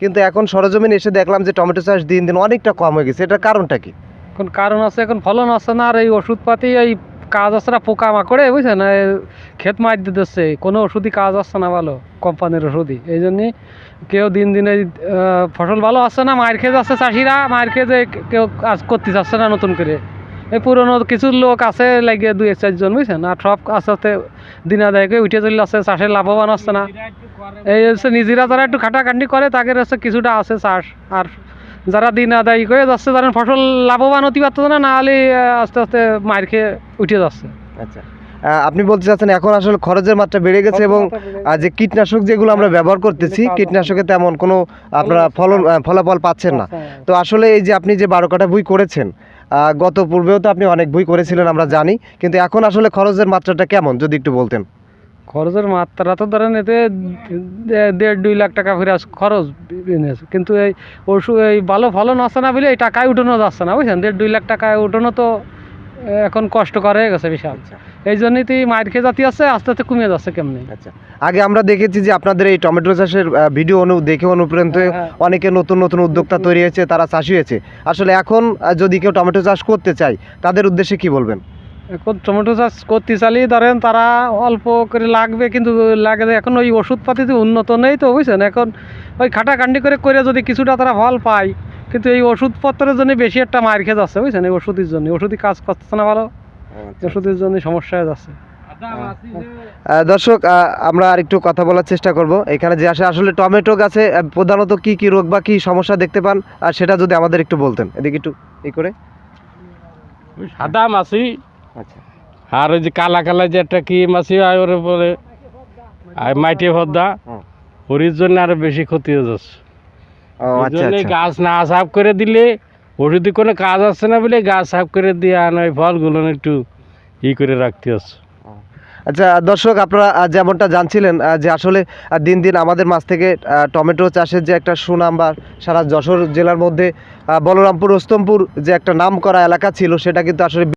কিন্তু এখন সরজমিনে এসে দেখলাম যে টমেটো চাষ দিন দিন অনেকটা কম হয়ে গেছে। এটার কারণটা কি? এখন কারণ আছে, এখন ফলন আছে না, আর এই ওষুধপাতি, এই কাজ আছে না পোকা মাকড়ে বুঝছেন? এই ক্ষেত মার দিতেছে কোনো ওষুধই কাজ আসছে না ভালো, কোম্পানির ওষুধই। এই জন্যে কেউ দিন দিন ফসল ভালো আসছে না মায়ের খেয়ে যাচ্ছে চাষিরা মায়ের খেয়ে কেউ কাজ করতে চাচ্ছে না নতুন করে। এই পুরনো কিছু লোক আছে লাগিয়ে দুই চার চারজন বুঝছেন? আর সব আস্তে দিন আদায়কে উঠে চলে আসছে চাষে লাভবান আসছে না। এই হচ্ছে নিজেরা যারা একটু খাটাখাটি করে, তাদের হচ্ছে কিছুটা আছে চাষ। আর যারা দিন আদায় করে যাচ্ছে তারা ফসল লাভবান হতে পারতো না নাহলে আস্তে আস্তে মার খেয়ে উঠে যাচ্ছে। আচ্ছা। আপনি বলতে চাচ্ছেন এখন আসলে খরচের মাত্রা বেড়ে গেছে এবং যে কীটনাশক যেগুলো আমরা ব্যবহার করতেছি কীটনাশকে তেমন কোনো আপনারা ফলন ফলাফল পাচ্ছেন না। তো আসলে এই যে আপনি যে বারো কাটা বই করেছেন গত পূর্বেও তো আপনি অনেক বই করেছিলেন আমরা জানি কিন্তু এখন আসলে খরচের মাত্রাটা কেমন যদি একটু বলতেন? খরচের মাত্রা তো ধরেন এতে দেড় দুই লাখ টাকা ফিরে খরচ। কিন্তু এই ওষুধ এই ভালো ফলন আসছে না বলে এই টাকায় উঠানো যাচ্ছে না বুঝছেন? দেড় দুই লাখ টাকায় উঠানো তো এখন কষ্ট করে গেছে বিশাল। এই জন্যই তো মায়ের খেয়ে জাতি আছে আস্তে আস্তে কমে যাচ্ছে কেমনি? আচ্ছা। আগে আমরা দেখেছি যে আপনাদের এই টমেটো চাষের ভিডিও অনু দেখে অনুপ্রাণিত হ্যাঁ। অনেকে নতুন নতুন উদ্যোক্তা তৈরি হয়েছে তারা চাষি হয়েছে। আসলে এখন যদি কেউ টমেটো চাষ করতে চায় তাদের উদ্দেশ্যে কি বলবেন? এখন টমেটো চাষ করতে চালিয়ে ধরেন তারা অল্প করে লাগবে কিন্তু লাগে এখন ওই ওষুধপাতি উন্নত নেই তো বুঝছেন? এখন ওই খাটা খাটাখান্ডি করে করে যদি কিছুটা তারা ফল পায় কিন্তু এই ওষুধপত্রের জন্য বেশি একটা মায়ের খেয়ে যাচ্ছে বুঝছেন? এই ওষুধের জন্য। ওষুধই কাজ করছে না ভালো। ওষুধের জন্য সমস্যা হয়ে যাচ্ছে। দর্শক আমরা আর একটু কথা বলার চেষ্টা করব। এখানে যে আসে আসলে টমেটো গাছে প্রধানত কি কি রোগ বা কি সমস্যা দেখতে পান? আর সেটা যদি আমাদের একটু বলতেন। এদিকে একটু ই করে। সাদা মাছি। আচ্ছা। আর ওই যে কালা কালা যে একটা কি মাছি হয় ওর পরে আর মাইটে ভদ্দা। হুম। ওরির জন্য আরও বেশি ক্ষতি হয়ে যাচ্ছে। গাছ না সাফ করে দিলে ওষুধে কোনো কাজ আসছে না বলে গাছ সাফ করে দিয়ে ওই ফলগুলো একটু ই করে রাখতে হচ্ছে। আচ্ছা দর্শক আপনারা যেমনটা জানছিলেন যে আসলে দিন দিন আমাদের মাছ থেকে টমেটো চাষের যে একটা সুনাম বা সারা যশোর জেলার মধ্যে বলরামপুর ওস্তমপুর যে একটা নাম করা এলাকা ছিল সেটা কিন্তু আসলে